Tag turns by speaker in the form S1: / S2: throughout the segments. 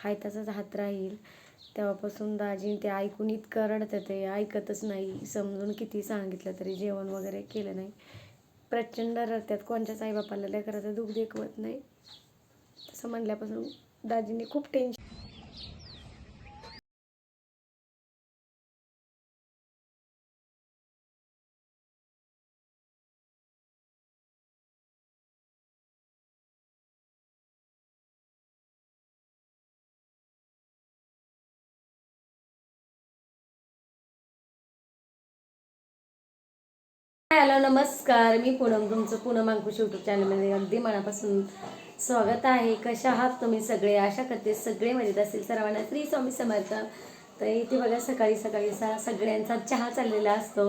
S1: हाय तसाच हात राहील. तेव्हापासून दाजीन ते ऐकून इतकं रडतं ते ऐकतच नाही. समजून किती सांगितलं तरी जेवण वगैरे केलं नाही. प्रचंड रडतात. कोणच्याच आईबापाला लेकराचं दुःख देखवत नाही. तसं म्हणल्यापासून दाजीने खूप टेन्शन हॅलो नमस्कार. मी पूनम तुमचं पूनम अंकुश यूट्यूब चॅनलमध्ये अगदी मनापासून स्वागत आहे. कशा आहात तुम्ही सगळे? आशा करते सगळे मजेत असतील सर्वांना श्री स्वामी समर्थ. तर इथे बघा सकाळी सकाळी सा सगळ्यांचा चहा चाललेला असतो.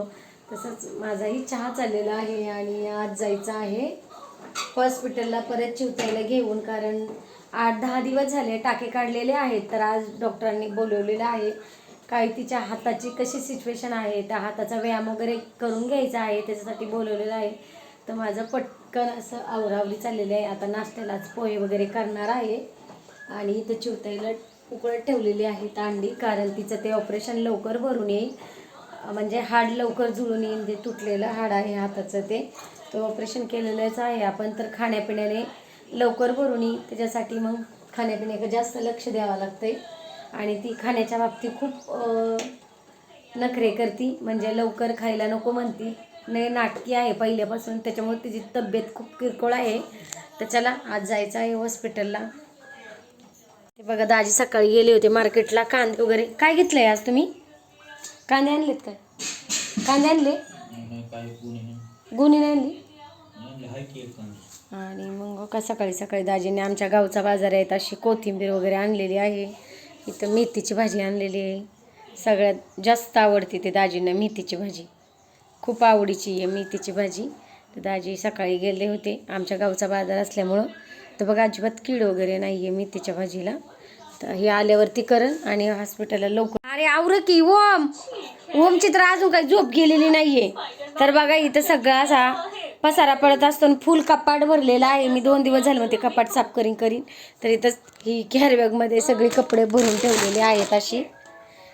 S1: तसंच माझाही चहा चाललेला आहे आणि आज जायचं आहे हॉस्पिटलला परत चिवतायला घेऊन. कारण आठ दहा दिवस झाले टाके काढलेले आहेत. तर आज डॉक्टरांनी बोलवलेलं आहे काय तिच्या हाताची कशी सिच्युएशन आहे त्या हाताचा व्यायाम वगैरे करून घ्यायचा आहे त्याच्यासाठी बोलवलेलं आहे. तर माझं पटकन असं आवरावली चाललेली आहे. आता नाश्त्यालाच पोहे वगैरे करणार आहे. आणि इथं चिवताईला उकळत ठेवलेली आहे अंडी कारण तिचं ते ऑपरेशन लवकर भरून येईल. म्हणजे हाड लवकर जुळून येईल ते तुटलेलं हाड आहे हाताचं ते. तो ऑपरेशन केलेलंच आहे. आपण तर खाण्यापिण्याने लवकर भरून येईल. त्याच्यासाठी मग खाण्यापिण्याकडे जास्त लक्ष द्यावं लागतं आहे आणि ती खाण्याच्या बाबतीत खूप नखरे करती. म्हणजे लवकर खायला नको म्हणती. नाही नाटकी आहे पहिल्यापासून. त्याच्यामुळे तिची तब्येत खूप किरकोळ आहे. तर चला आज जायचं आहे हॉस्पिटलला. ते बघा दाजी सकाळी गेले होते मार्केटला. कांदे वगैरे. काय घेतलंय आज तुम्ही? कांदे आणलेत काय? कांदे आणले? गुन्हे नाही आणली? आणि मग का सकाळी सकाळी दाजीने आमच्या गावचा बाजार आहे. अशी कोथिंबीर वगैरे आणलेली आहे. इथं मेथीची भाजी आणलेली आहे. सगळ्यात जास्त आवडते ते दाजींना मेथीची भाजी. खूप आवडीची आहे मेथीची भाजी. तर दाजी सकाळी गेले होते. आमच्या गावचा बाजार असल्यामुळं. तर बघा अजिबात कीड वगैरे नाही आहे मेथीच्या भाजीला. तर हे आल्यावरती करण आणि हॉस्पिटलला लवकर अरे आवर की ओम! ओमची तर अजून काही झोप गेलेली नाही आहे तर बघा इथं सगळा असा पसारा पडत असतो आणि फुल कपाट भरलेला आहे. मी दोन दिवस झाले मग ते कपाट साफ करीन करीन. तर इथं ही कॅरीबॅगमध्ये सगळे कपडे भरून ठेवलेले आहेत अशी.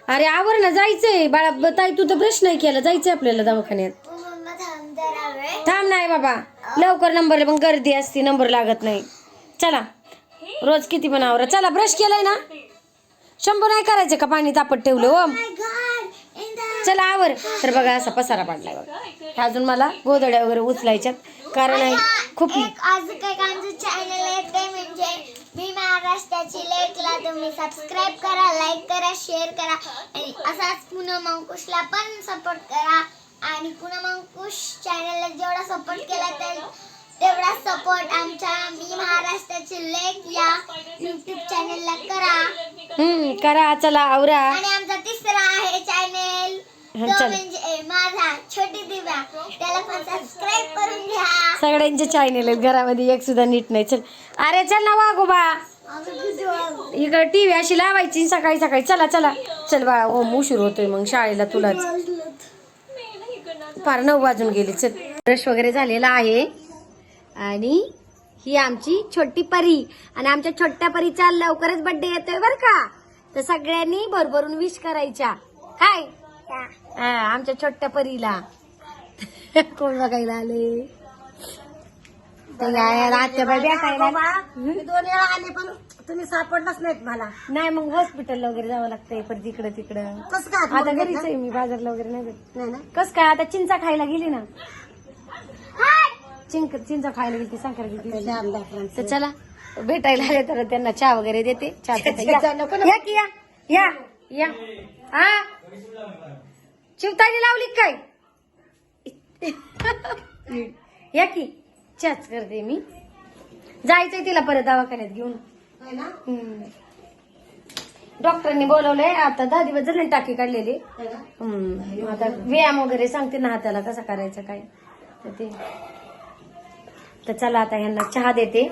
S1: अरे आवर ना जायचंय. बाळा ताई तू तर ब्रश नाही केला. जायचंय आपल्याला दवाखान्यात. थांब नाही बाबा. लवकर नंबर पण गर्दी असते नंबर लागत नाही. चला. रोज किती पण आवरा. चला ब्रश केलाय ना? शंभर नाही करायचं का? पाणी तापत ठेवलं हो. Oh चला आवर. तर बघा असा पसारा पाडलाय बघा. अजून मला गोदड्या वगैरे उचलायच्यात कारण आहे खूप
S2: एक आज काही आमचं चॅनल आहे ते म्हणजे मी महाराष्ट्राची लेखला तुम्ही सबस्क्राईब करा लाईक करा शेअर करा. आणि असाच पूनम अंकुशला पण सपोर्ट करा. आणि पूनम अंकुश चॅनलला जेवढा सपोर्ट केला तर तेवढा सपोर्ट आमच्या मी महाराष्ट्राची लेख या युट्यूब चॅनलला करा.
S1: हम्म करा चला आवरा.
S2: आणि तो
S1: चल.
S2: म्हणजे माझा छोटी दिव्या त्याला पण सबस्क्राईब करून घ्या.
S1: सगळ्यांचे चॅनल आहेत घरामध्ये एक सुद्धा नीट नाही. चल. अरे चल ना वागोबा इकडे टीव्ही अशी लावायची सकाळी सकाळी. चला चला. चल बाळा ओम उशीर होतोय मग शाळेला तुलाच. फार नऊ वाजून गेली. चल. ब्रश वगैरे झालेला आहे. आणि ही आमची छोटी परी. आणि आमच्या छोट्या परीचा लवकरच बर्थडे येतोय बर का. तर सगळ्यांनी भरभरून विश करायच्या. काय हा, आमच्या छोट्या परीला कोण बघायला आले ते काय आत्याबाई भेटायला आले.
S3: मी दोन वेळा आले पण तुम्ही सापडलाच नाहीत मला
S1: नाही मग हॉस्पिटलला वगैरे जावं लागतंय परत इकडं तिकडं
S3: कसं काय
S1: आता
S3: आठवण
S1: घरीच
S3: येतं?
S1: आहे मी बाजारला वगैरे नाही जात.
S3: नाही ना
S1: कस काय आता चिंचा खायला गेली ना चिंक चिंचा खायला गेली साखर गेली. तर चला भेटायला आले तर त्यांना चहा वगैरे देते चहा पिते. या.
S3: चहा नको ना.
S1: या की या या या हा शिवतानी लावली काय? या की चहाच करते मी. जायचंय तिला परत दवाखान्यात घेऊन. डॉक्टरांनी बोलवलंय आता दहा दिवस झाले टाकी काढलेली. आता व्यायाम वगैरे सांगते ना हाताला कसा करायचा काय. तर ते. तर चला आता ह्यांना चहा देते.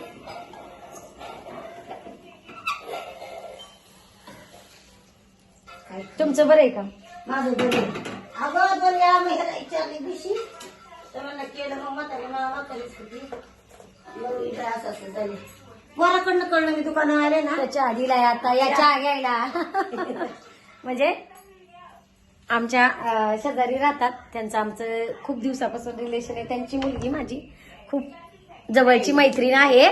S1: तुमचं बरं आहे का?
S3: माझं बरं. अगं ह्याला विचारली दिवशी तर म्हणलं केलं मग म्हातारी मला म्हातारीच होती. मग इकडे असं असं झाले. पोराकडनं कळलं मी दुकानात आले ना
S1: त्याच्या आधीला आहे आता याच्या घ्यायला म्हणजे आमच्या अं, शेजारी राहतात. त्यांचं आमचं खूप दिवसापासून रिलेशन आहे. त्यांची मुलगी माझी खूप जवळची मैत्रीण आहे?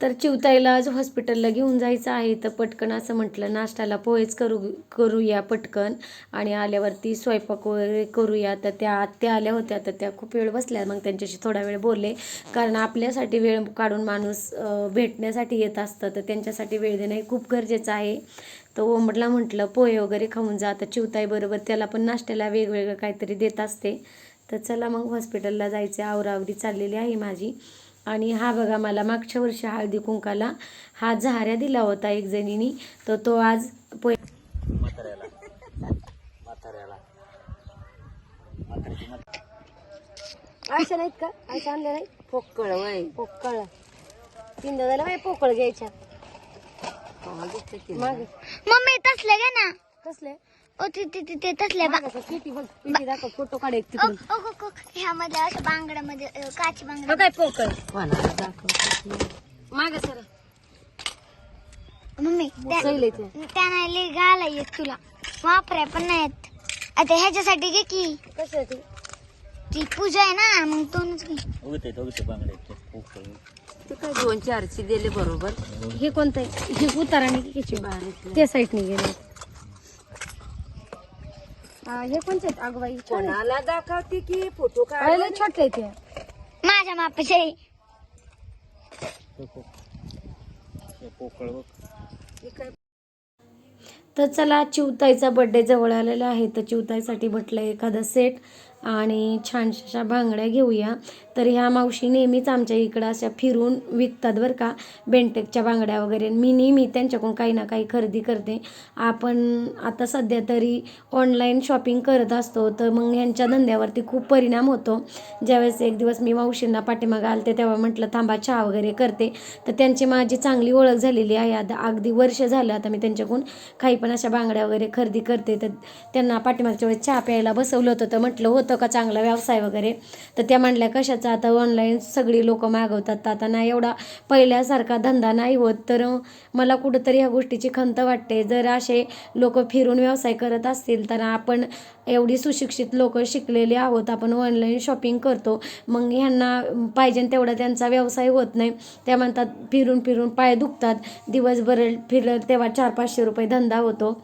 S1: तर चिवताईला आज हॉस्पिटलला घेऊन जायचं आहे. तर पटकन असं म्हटलं नाश्त्याला पोहेच करू करूया पटकन. आणि आल्यावरती स्वयंपाक वगैरे करूया. तर त्या आत्या आल्या होत्या. तर त्या खूप वेळ बसल्या. मग त्यांच्याशी थोडा वेळ बोलले. कारण आपल्यासाठी वेळ काढून माणूस भेटण्यासाठी येत असतं. तर त्यांच्यासाठी वेळ देणं हे खूप गरजेचं आहे. तर ओंबडला म्हटलं पोहे वगैरे खाऊन जा. तर चिवताई बरोबर त्याला पण नाश्त्याला वेगवेगळं काहीतरी देत असते. तर चला मग हॉस्पिटलला जायचे. आवरावरी चाललेली आहे माझी. आणि हा बघा मला मागच्या वर्षी हळदी कुंकाला हा झाऱ्या दिला होता एक जणीनी. तर तो आज पोहे अशा नाहीत का? असं आणलं नाही पोकळ वय. पोकळ. तीन दादाला बाई पोकळ घ्यायच्या.
S2: मम्मी तसले गे ना.
S1: कसले
S2: ओ ते ते ते- ते तसले बा
S1: मागं किती बघ किती दाखव फोटो काढ एक
S2: ओ
S1: तिकडून.
S2: ओ ओ, ओ, ह्यामध्ये असं बांगड्यामध्ये अ, काची बांगड्या
S1: काय पोकळ. माग सर.
S2: मम्मी त्या
S1: सैल इथे
S2: त्या नाही लई घाला येत तुला. वापराय पण नाही येत आता ह्याच्यासाठी घे की.
S1: कशासाठी?
S2: ती पूजा आहे ना मग तोच घे.
S1: ते काय दोन चारची दिले बरोबर. हे कोणतं आहे? हे उताराने की किती त्या साईडने गेले. हा, कोणते आहेत? अगोबाई कोणाला दाखवते की? फोटो काढले छोटे आहेत हे.
S2: माझ्या मापाचे.
S1: तर चला चिवताईचा बड्डे जवळ आलेला आहे. तर चिवताईसाठी म्हटलं एखादा सेट आणि छानशा बांगड्या घेऊया. तर ह्या मावशी नेहमीच आमच्या इकडं अशा फिरून विकतात बरं का बेंटेकच्या बांगड्या वगैरे. मी नेहमी त्यांच्याकडून काही ना काही खरेदी करते. आपण आता सध्या तरी ऑनलाईन शॉपिंग करत असतो तर मग ह्यांच्या धंद्यावरती खूप परिणाम होतो. ज्यावेळेस एक दिवस मी मावशींना पाठीमागं आलते तेव्हा म्हटलं थांबा चहा वगैरे करते. तर त्यांची माझी चांगली ओळख झालेली आहे. आता अगदी वर्ष झालं आता मी त्यांच्याकडून काही पण अशा बांगड्या वगैरे खरेदी करते. तर त्यांना पाठीमागच्या वेळेस चहा प्यायला बसवलं होतं तर म्हटलं होतं का चांगला व्यवसाय वगैरे? तर त्या म्हणल्या कशाचा? आता ऑनलाईन सगळी लोक मागवतात. तर आता नाही एवढा पहिल्यासारखा धंदा नाही होत. तर मला कुठंतरी ह्या गोष्टीची खंत वाटते. जर असे लोक फिरून व्यवसाय करत असतील तर आपण एवढी सुशिक्षित लोक शिकलेली आहोत. आपण ऑनलाईन शॉपिंग करतो. मग ह्यांना पाहिजे तेवढा त्यांचा व्यवसाय होत नाही. त्या म्हणतात फिरून फिरून पाय दुखतात. दिवसभर फिरलं तेव्हा चार पाचशे रुपये धंदा होतो.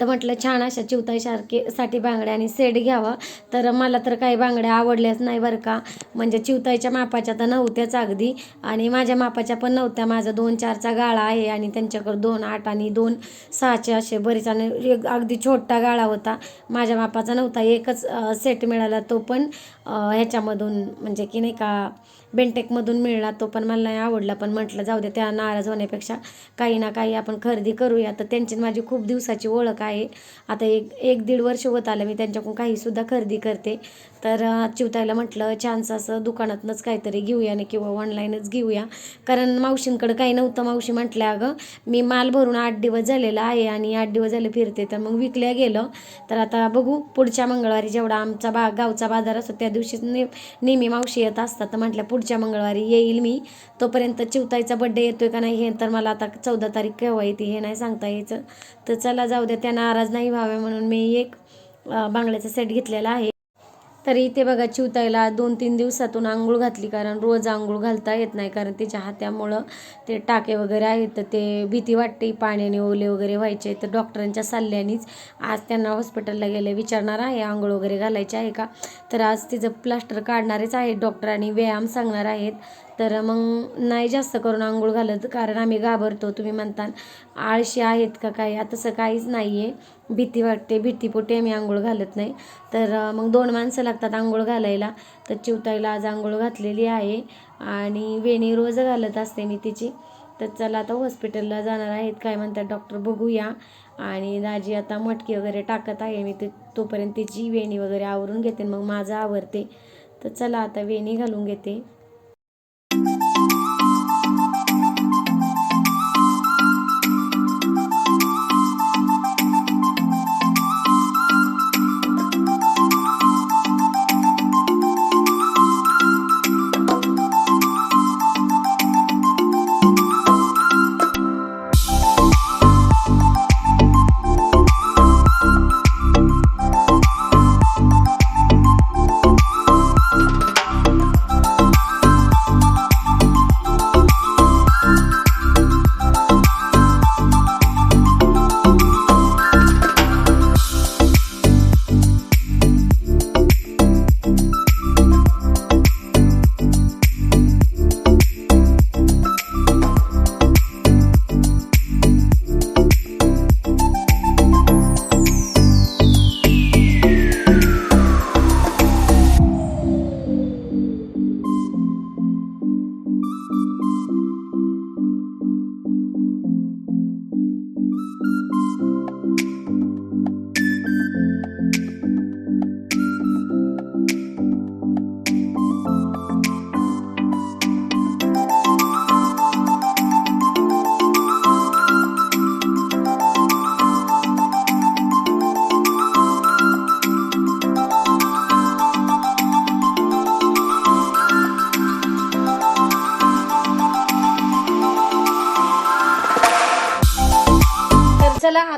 S1: तर म्हटलं छान अशा चिवताईसारखे साठी बांगड्या आणि सेट घ्यावा. तर मला तर काही बांगड्या आवडल्याच नाही बरं का. म्हणजे चिवताईच्या मापाच्या तर नव्हत्याच अगदी. आणि माझ्या मापाच्या पण नव्हत्या. माझा दोन चारचा गाळा आहे आणि त्यांच्याकडे दोन आठ आणि दोन सहाचे असे बरेच आणि एक अगदी छोटा गाळा होता. माझ्या मापाचा नव्हता. एकच सेट मिळाला तो पण ह्याच्यामधून म्हणजे की नाही का बेंटेकमधून मिळला तो पण मला नाही आवडला पण म्हटलं जाऊ दे त्या नाराज होण्यापेक्षा काही ना काही आपण खरेदी करूया. तर त्यांची माझी खूप दिवसाची ओळख आहे. आता एक एक दीड वर्ष होत आलं मी त्यांच्याकडून काहीसुद्धा खरेदी करते. तर चिवतायला म्हटलं छानसं असं दुकानातनंच काहीतरी घेऊया आणि किंवा ऑनलाईनच घेऊया. कारण मावशींकडं काही नव्हतं. मावशी म्हटल्या अगं मी माल भरून आठ दिवस झालेला आहे आणि आठ दिवस झाले फिरते. तर मग विकल्या गेलं. तर आता बघू पुढच्या मंगळवारी जेवढा आमचा बा गावचा बाजार असतो त्या दिवशीच ने नेहमी मावशी येत असतात. तर म्हटलं पुढच्या मंगळवारी येईल मी. तोपर्यंत चिवताईचा बड्डे येतोय का नाही हे तर मला आता चौदा तारीख केव्हा येते हे नाही सांगता यायचं. तर चला जाऊ द्या त्या नाराज नाही व्हावे म्हणून मी एक बांगड्याचा सेट घेतलेला आहे. तरी इथे बघा चिवताईला दोन तीन दिवसातून आंघोळ घातली कारण रोज आंघोळ घालता येत नाही कारण तिच्या हात्यामुळं ते टाके वगैरे आहेत तर ते भीती वाटते पाण्याने ओले वगैरे व्हायचे तर डॉक्टरांच्या सल्ल्यानेच आज त्यांना हॉस्पिटलला गेले. विचारणार आहे आंघोळ वगैरे घालायचे आहे का? तर आज तिचं प्लास्टर काढणारेच आहेत डॉक्टरांनी व्यायाम सांगणार आहेत. तर मग नाही जास्त करून आंघोळ घालत कारण आम्ही घाबरतो तुम्ही म्हणता आळशी आहेत का काय? तसं काहीच नाही आहे भीती वाटते भीतीपोटी आम्ही आंघोळ घालत नाही. तर मग दोन माणसं लागतात आंघोळ घालायला. तर चिवताईला आज आंघोळ घातलेली आहे आणि वेणी रोज घालत असते मी तिची. तर चला आता हॉस्पिटलला जाणार आहेत. काय म्हणतात डॉक्टर बघूया. आणि दाजी आता मटकी वगैरे टाकत आहे. मी ते तोपर्यंत तिची वेणी वगैरे आवरून घेते मग माझं आवरते. तर चला आता वेणी घालून घेते.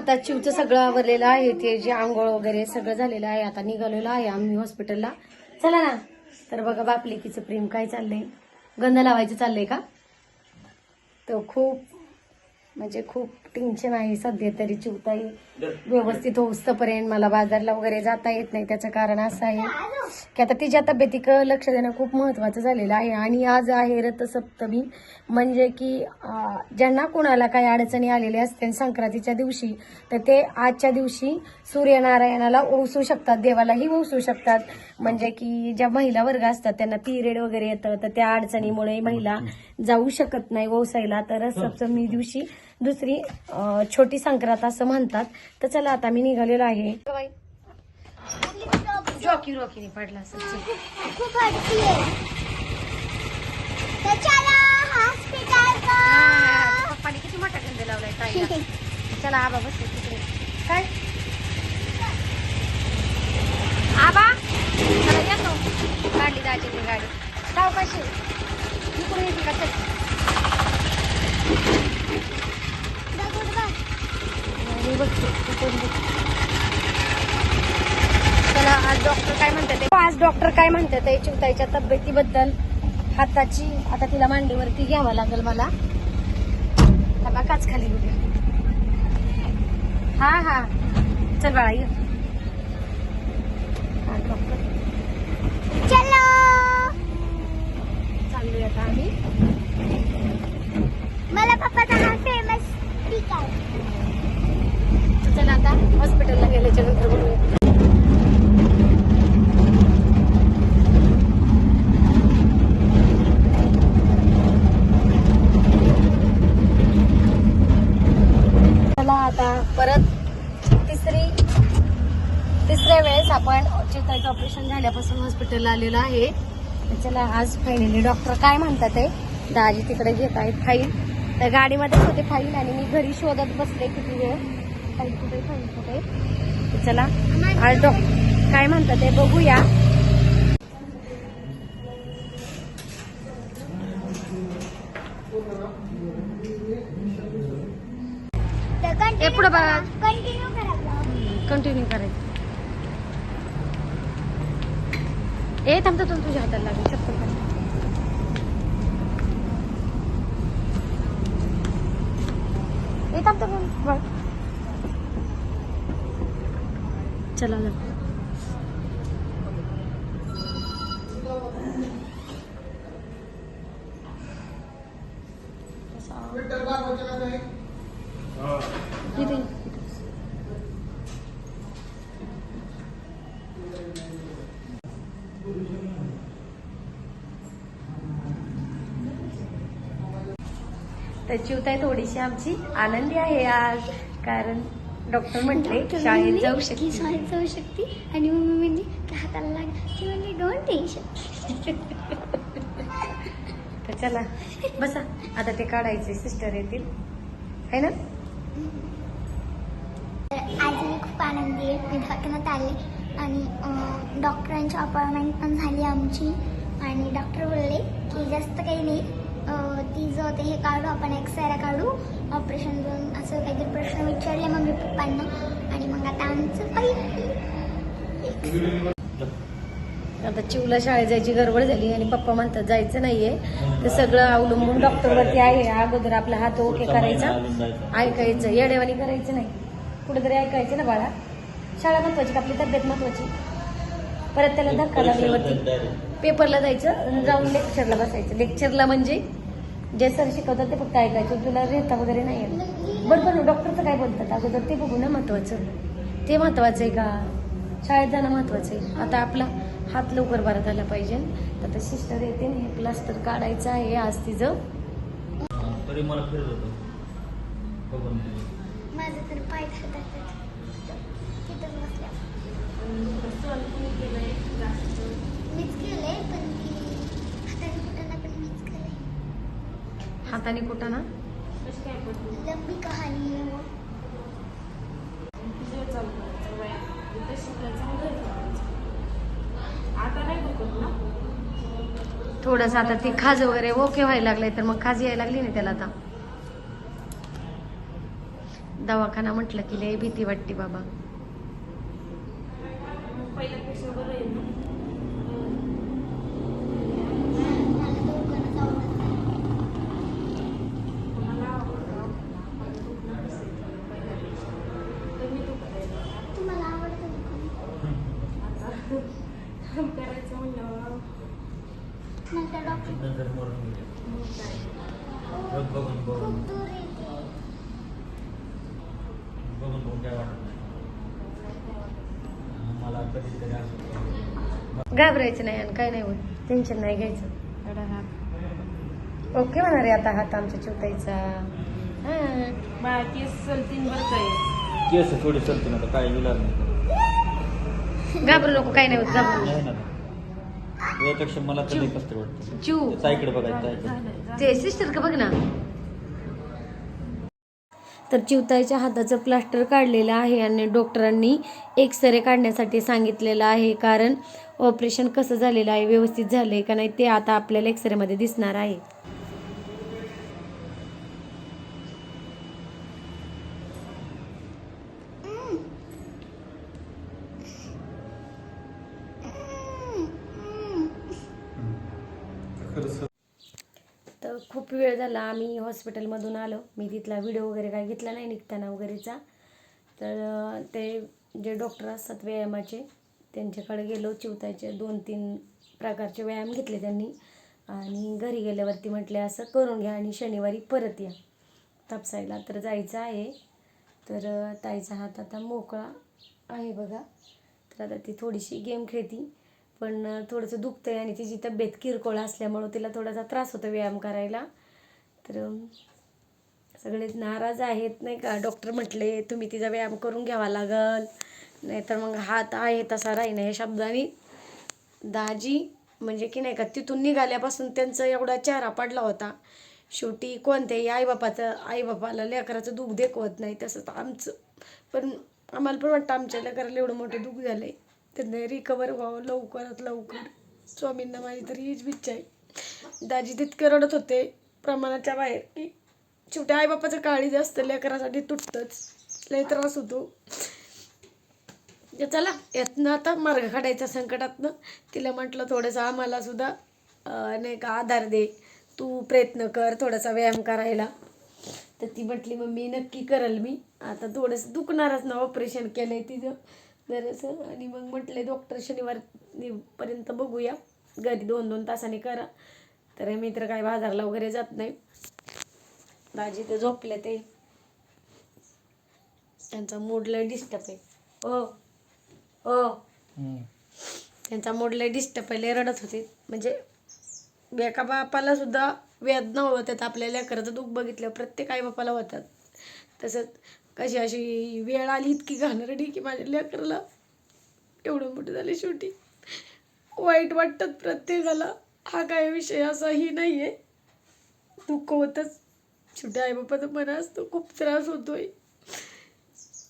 S1: आता चिवचं सगळं आवरलेलं आहे ते जे आंघोळ वगैरे सगळं झालेलं आहे आता निघालेलो आहे आम्ही हॉस्पिटलला चला ना. तर बघा बापलेकीचं प्रेम काय चाललंय? गंध लावायचं चाललंय का? तो खूप म्हणजे खूप टेन्शन आहे सध्या तरी चिवताई. व्यवस्थित होऊस्तपर्यंत मला बाजारला वगैरे जाता येत नाही. त्याचं कारण असं आहे की आता तिच्या तब्येतीकडं लक्ष देणं खूप महत्वाचं झालेलं आहे. आणि आज आहे रथसप्तमी. म्हणजे की ज्यांना कोणाला काही अडचणी आलेल्या असतील संक्रांतीच्या दिवशी तर ते आजच्या दिवशी सूर्यनारायणाला ओसू शकतात देवालाही ओसू शकतात. म्हणजे की ज्या महिला वर्ग असतात त्यांना पिरियड वगैरे येतं तर त्या अडचणीमुळे महिला जाऊ शकत नाही ओसायला. तर रथसप्तमी दिवशी दुसरी छोटी संक्रांत असं म्हणतात. तर चला आता मी निघालेलो आहे. जॉकी रॉकीने पडला पप्पाने किती मोठा गंध लावलाय ताईला. चला आबा बस तिकडे. काय? आबा? चला येतो काढली दाजीने गाडी. सावकाशी इकडून येते का चल. मी बघते चला आज डॉक्टर काय म्हणतात आज डॉक्टर काय म्हणतात आहे चिवताईच्या तब्येतीबद्दल हाताची आता तिला मांडीवरती घ्यावं लागेल मला. आता काच खाली उद्या हा हा. चल बाळा ये हा, डॉक्टर
S2: चलो
S1: चाललोय आता आम्ही
S2: मला पप्पाचा हा फेमस स्पीक आहे
S1: चला आता हॉस्पिटलला गेल्याच्यानंतर बोलूया चला आता परत तिसरी तिसऱ्या वेळेस आपण चिताचं ऑपरेशन झाल्यापासून हॉस्पिटलला आलेलो आहे तर चला आज फायनली डॉक्टर काय म्हणतात ते? दाजी तिकडे घेत आहेत फाईल तर गाडीमध्येच होते फाईल आणि मी घरी शोधत बसले किती वेळ. फाईल कुठे फाईल कुठे? चला आज डॉक्टर काय म्हणतात ते बघूया. पुढं बघा.
S2: कंटिन्यू
S1: करायचं. ए थांबतो तू तुझ्या हाताला लागेल चप्पल. ए थांबतो पण बघ चला. इथे. तर चिवताई थोडीशी आमची आनंदी आहे आज. कारण डॉक्टर म्हटले शाळेत जाऊ शकते.
S2: शाळेत जाऊ शकते. आणि मम्मी म्हणली की हाताला लागेल ती म्हणली डोंट टेन्शन
S1: तर चला बसा. आता ते काढायचे सिस्टर येतील. है ना?
S2: आज मी खूप आनंदी आहे. मी दवाखान्यात आले. आणि डॉक्टरांची अपॉइंटमेंट पण झाली आमची. आणि डॉक्टर बोलले की जास्त काही नाही. अं, तिचं ते हे काढू आपण एक्सरे काढू ऑपरेशन करून असं काहीतरी प्रश्न विचारले मम्मी पप्पांना. आणि मग आता आमचं फाईल
S1: आता चिवला शाळेत जायची गडबड झाली आणि पप्पा म्हणतात जायचं नाहीये. तर सगळं अवलंबून डॉक्टरवरती आहे. अगोदर आपला हात ओके करायचा. ऐकायचं. येडेवानी करायचं नाही. कुठेतरी ऐकायचं ना बाळा. शाळा महत्वाची आपली तब्येत महत्वाची. परत त्याला धक्का लागल्यावरती. पेपरला जायचं जाऊन लेक्चरला बसायचं. लेक्चरला म्हणजे जे सर शिकवतात ते फक्त ऐकायचं. तुला रेता वगैरे नाही बरोबर डॉक्टरचं काय बोलतात? अगोदर ते बघू ना महत्वाचं. ते महत्वाचं आहे का? शाळेत जाणं महत्वाचं आहे. आता आपला हात लवकर बरा झाला पाहिजे. तर सिस्टर येते ना हे प्लास्टर काढायचं आहे आज तिचं.
S4: तरी मला फिरत होतं. बघून
S2: माझं तर पाय खातात तिथं बसल्या. मीच केलंय पण ती हाताने कुठं पण मीच केलंय.
S1: हाताने कुठं ना
S2: लंबी कहाणी आहे वो.
S1: थोडंसं आता ती खाज वगैरे ओके व्हायला लागलंय तर मग खाज यायला लागली ना त्याला आता. दवाखाना म्हटलं की लय भीती वाटते बाबा.
S5: पहिल्यापेक्षा बरं आहे ना
S2: मला दवाखान्यात आवडत नाही.
S5: मला आवडतं मला दुखणं नसेल पहिल्यापेक्षा कमी दुखत आहे
S2: तुम्हाला आवडतं का?
S5: आता करायचं म्हणल्यावर
S2: नंतर डॉक्टर
S4: नंतर मरून गेले
S5: मग काय
S4: बघ बघून बघून
S2: खूप दूर येते
S4: बघून बघून काय वाटत नाही. मला कधीतरी असं
S1: घाबरायचं नाही आणि काय नाही होत. टेन्शन नाही घ्यायचं.
S5: एवढा हात
S1: ओके म्हणा रे आता हात आमच्या चिवतायचा हा.
S5: केस चलतीन बरं काय
S4: केस थोडी चलते ना आता काय नाही.
S1: घाबरू नको काय नाही होत घाबरू
S4: नाही ना. यापेक्षा मला तर कसं तरी वाटतं.
S1: चिव.
S4: बघायचं
S1: ते सिस्टर का बघ ना. तर चिवताईच्या हाताचं प्लास्टर काढलेलं आहे आणि डॉक्टरांनी एक्सरे काढण्यासाठी सांगितलेलं आहे. कारण ऑपरेशन कसं झालेलं आहे व्यवस्थित झालं आहे का नाही ते आता आपल्याला एक्सरेमध्ये दिसणार आहे तर खूप वेळ झाला आम्ही हॉस्पिटलमधून आलो. मी तिथला व्हिडिओ वगैरे काय घेतला नाही निघताना वगैरेचा. तर ते जे डॉक्टर असतात व्यायामाचे त्यांच्याकडे गेलो. चिवतायचे दोन तीन प्रकारचे व्यायाम घेतले त्यांनी. आणि घरी गेल्यावरती म्हटले असं करून घ्या आणि शनिवारी परत या. तापसायला तर जायचं आहे. तर ताईचा हात आता मोकळा आहे बघा. तर आता ती थोडीशी गेम खेळती. पण थोडंसं दुखतं आहे आणि तिची तब्येत किरकोळ असल्यामुळं तिला थोडासा त्रास होतो व्यायाम करायला. तर सगळे नाराज आहेत नाही का? डॉक्टर म्हटले तुम्ही तिचा व्यायाम करून घ्यावा लागल. नाहीतर मग हात आहे तसा राहीन या शब्दाने. दाजी म्हणजे की नाही का तिथून निघाल्यापासून त्यांचा एवढा चेहरा पडला होता. शेवटी कोणत्याही आईबापाचं आईबापाला लेकराचं दुःख देखवत नाही तसंच आमचं. पण आम्हाला पण वाटतं आमच्या लेकराला एवढं मोठं दुःख झालं आहे त्यांना रिकवर व्हावं लवकरात लवकर. स्वामींना माझी तरी हीच इच्छा आहे. दाजी तितके रडत होते. प्रमाणाच्या बाहेर. की शेवटी आईबापाचं काळी जास्त लेकरासाठी तुटतंच. लय त्रास होतो. चला यातनं आता मार्ग काढायचा संकटातनं. तिला म्हटलं थोडंसं आम्हाला सुद्धा नाही का आधार दे. तू प्रयत्न कर थोडासा व्यायाम करायला. तर ती म्हटली मग मी नक्की करल मी. आता थोडंसं दुखणारच ना ऑपरेशन केलं आहे तिचं. जरासं आणि मग म्हटले डॉक्टर शनिवार पर्यंत बघूया. घरी दोन दोन तासांनी करा. तर मी तर काय बाजारला वगैरे जात नाही. दाजी ते झोपले ते. त्यांचा मूड लय डिस्टर्ब आहे. हो हो. त्यांचा मूड लय डिस्टर्ब आहे लय रडत होते. म्हणजे एका बापाला सुद्धा वेदना होतात आपल्या लेकराचं दुःख बघितलं प्रत्येक आई बापाला होतात. तसंच कशी अशी वेळ आली इतकी घाणरडी की माझ्या लेकराला एवढं मोठं झालं शेवटी. वाईट वाटतात प्रत्येकाला. हा काय विषय असाही नाही आहे दुःख होतंच शेवटी आईबापाचं मन असतो खूप त्रास होतोय.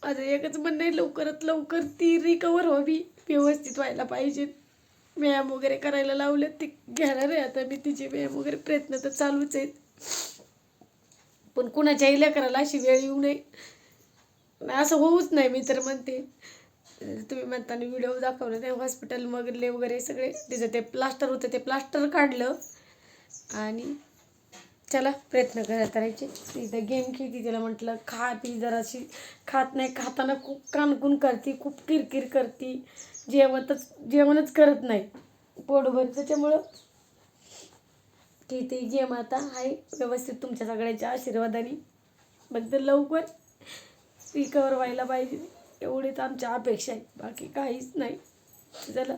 S1: माझं एकच म्हणणं आहे लवकरात लवकर ती रिकवर व्हावी व्यवस्थित व्हायला पाहिजे. व्यायाम वगैरे करायला लावले ते घेणार आहे. आता मी तिचे व्यायाम वगैरे प्रयत्न तर चालूच आहेत. पण कुणाच्याही लेकराला अशी वेळ येऊ नये. असं होऊच नाही मी तर म्हणते. तुम्ही म्हणताना व्हिडिओ दाखवलं ते हॉस्पिटल मधले वगैरे सगळे तिचं ते प्लास्टर होतं ते प्लास्टर काढलं. आणि चला प्रयत्न करत करायचे. तिथं गेम खेळती तिला म्हटलं खा पी जराशी. खात नाही खाताना खूप कानकून करते खूप किरकिर करते. जेवतच जेवणच करत नाही. पोटभर त्याच्यामुळं की ते गेम आता आहे. व्यवस्थित तुमच्या सगळ्यांच्या आशीर्वादाने. फक्त लवकर. रिकवर व्हायला पाहिजे. एवढीच आमच्या अपेक्षा आहे. बाकी काहीच नाही. चला.